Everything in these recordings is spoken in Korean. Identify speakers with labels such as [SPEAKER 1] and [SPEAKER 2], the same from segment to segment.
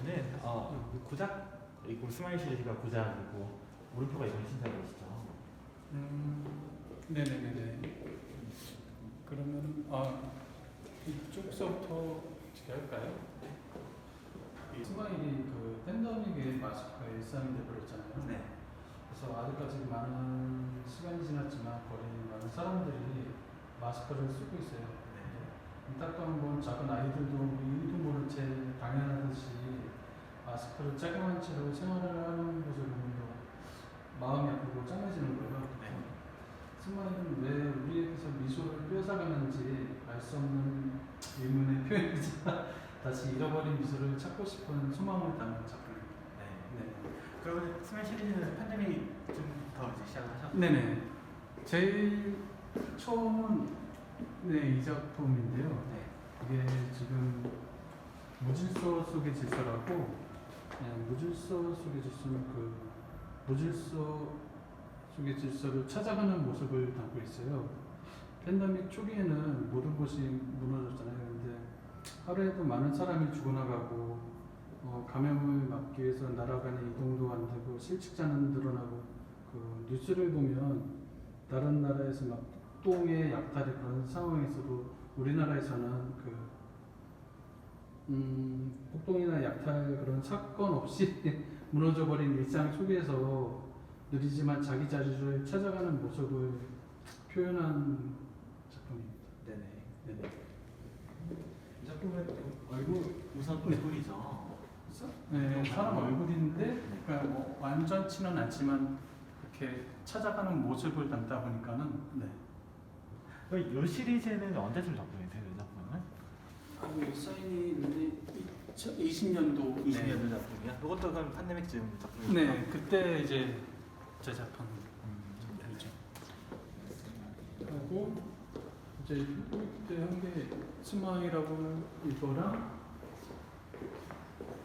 [SPEAKER 1] 그러면은 어, 고작 이거 스마일 시리즈가 고작이고 물음표가 이건 신작이시죠?
[SPEAKER 2] 음, 네네네네. 그러면 아 이쪽서부터 어떻게 할까요? 이 스마일이 그 팬데믹의 마스크가 일상이 돼버렸잖아요.
[SPEAKER 1] 네.
[SPEAKER 2] 그래서 아직까지 많은 시간이 지났지만 거의 많은 사람들이 마스크를 쓰고 있어요.
[SPEAKER 1] 네.
[SPEAKER 2] 안타까운 건 작은 아이들도 이유도 모른 채 당연하듯이 마스크를 착용한 채로 생활을 하는 것을 보면 마음이 아프고 짠해지는 거예요.
[SPEAKER 1] 네.
[SPEAKER 2] 스마일은 왜 우리에게서 미소를 뺏어가는지 알 수 없는 의문의 표현이지만 다시 잃어버린 미소를 찾고 싶은 소망을 담은 작품입니다.
[SPEAKER 1] 네.
[SPEAKER 2] 네.
[SPEAKER 1] 그러면 스마일 시리즈는 팬데믹 좀더 이제 시작을 하셨죠?
[SPEAKER 2] 네네. 제일 처음은 네, 이 작품인데요.
[SPEAKER 1] 네.
[SPEAKER 2] 이게 지금 무질서 속의 질서라고 무질서 속의 질서는 그 무질서 속의 질서를 찾아가는 모습을 담고 있어요. 팬데믹 초기에는 모든 것이 무너졌잖아요. 근데 하루에도 많은 사람이 죽어나가고 어, 감염을 막기 위해서 나라 간의 이동도 안 되고 실직자는 늘어나고 그 뉴스를 보면 다른 나라에서 막 폭동의 약탈이 그런 상황에서도 우리나라에서는 그 음, 폭동이나 약탈 그런 사건 없이 무너져버린 일상 속에서 느리지만 자기 자리를 찾아가는 모습을 표현한 작품입니다.
[SPEAKER 1] 네네.
[SPEAKER 2] 네네.
[SPEAKER 1] 이 작품은 얼굴 우선 얼굴이죠.
[SPEAKER 2] 네, 사람 얼굴인데 그러니까 뭐 완전치는 않지만 이렇게 찾아가는 모습을 담다 보니까는 네.
[SPEAKER 1] 이 시리즈는 언제쯤 작품이세요? 이 작품은?
[SPEAKER 2] 아니 사인이 있는데 20년도
[SPEAKER 1] 20년도 작품이야? 이것도 그럼 팬데믹쯤 작품이죠?
[SPEAKER 2] 네, 그때 이제 제작한
[SPEAKER 1] 음,
[SPEAKER 2] 작품이죠. 하고 이제 그때 한 게 스마일하고 이거랑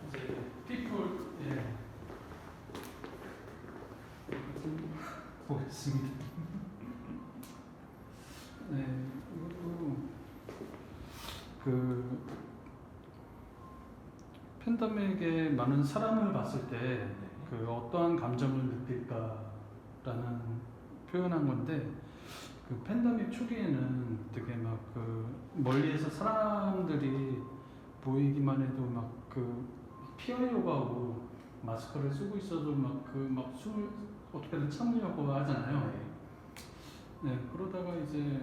[SPEAKER 2] 이제 피플 예. 좀 보겠습니다. 네, 이것도 그 팬덤에게 많은 사람을 봤을 때 그 어떠한 감정을 느낄까라는 표현한 건데 그 팬데믹 초기에는 되게 막 그 멀리에서 사람들이 보이기만 해도 막 그 피하려고 하고 마스크를 쓰고 있어도 막 그 막 숨을 어떻게든 참으려고 하잖아요. 네 그러다가 이제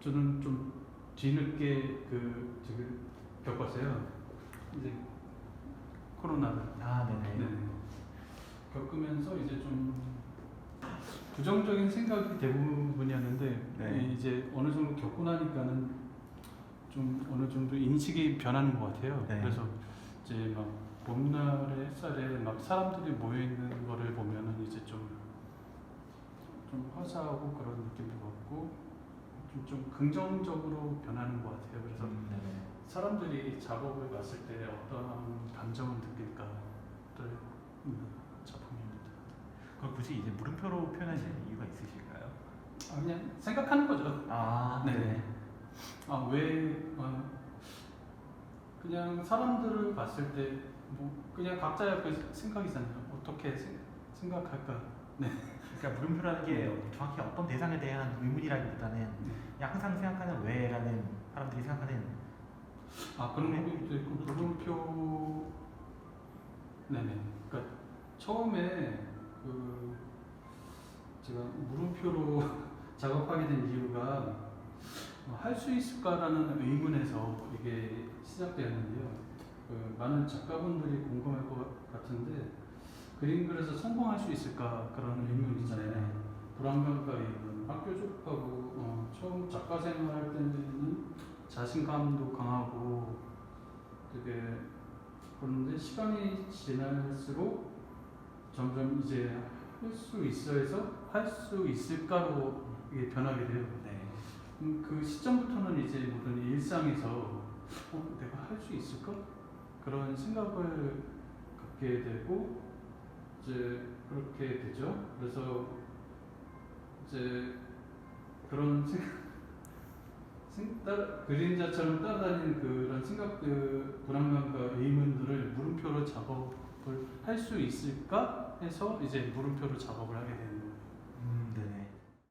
[SPEAKER 2] 저는 좀 뒤늦게 그 지금 겪었어요. 이제 코로나를.
[SPEAKER 1] 아, 네네.
[SPEAKER 2] 네. 겪으면서 이제 좀 부정적인 생각이 대부분이었는데
[SPEAKER 1] 네.
[SPEAKER 2] 이제 어느 정도 겪고 나니까는 좀 어느 정도 인식이 변하는 것 같아요.
[SPEAKER 1] 네.
[SPEAKER 2] 그래서 이제 막 봄날의 햇살에 막 사람들이 모여 있는 거를 보면은 이제 좀, 좀 화사하고 그런 느낌도 받고 좀, 좀 긍정적으로 변하는 것 같아요. 그래서
[SPEAKER 1] 음, 네네.
[SPEAKER 2] 사람들이 작업을 봤을 때 어떤 감정을 느낄까를 음, 작품입니다.
[SPEAKER 1] 그럼 굳이 이제 물음표로 표현하시는 이유가 있으실까요?
[SPEAKER 2] 아, 그냥 생각하는 거죠.
[SPEAKER 1] 아,
[SPEAKER 2] 네. 아, 왜, 어, 그냥 사람들을 봤을 때, 뭐, 그냥 각자의 그 생각이 있잖아요. 어떻게 생, 생각할까.
[SPEAKER 1] 그러니까 물음표라는 게 정확히 어떤 대상에 대한 의문이라기보다는 그냥 항상 생각하는 왜라는 사람들이 생각하는
[SPEAKER 2] 아, 그런 부분도 있고, 물음표, 네네. 그러니까 처음에 그, 제가 물음표로 작업하게 된 이유가 할 수 있을까라는 의문에서 이게 시작되었는데요. 그 많은 작가분들이 궁금할 것 같은데 그림 그려서 성공할 수 있을까 그런 의문 있잖아요. 불안감과 있는 학교 졸업하고 어, 처음 작가 생활할 때는 자신감도 강하고 되게 그런데 시간이 지날수록 점점 이제 할 수 있어서 할 수 있을까로 이게 변하게 돼요.
[SPEAKER 1] 네.
[SPEAKER 2] 음, 그 시점부터는 이제 모든 일상에서 어, 내가 할 수 있을까? 그런 생각을 갖게 되고 이제 그렇게 되죠. 그래서 이제 그런 생, 생- 따라, 그림자처럼 따라다니는 그런 생각들, 불안감과 의문들을 물음표로 작업을 할 수 있을까 해서 이제 물음표로 작업을 하게 되는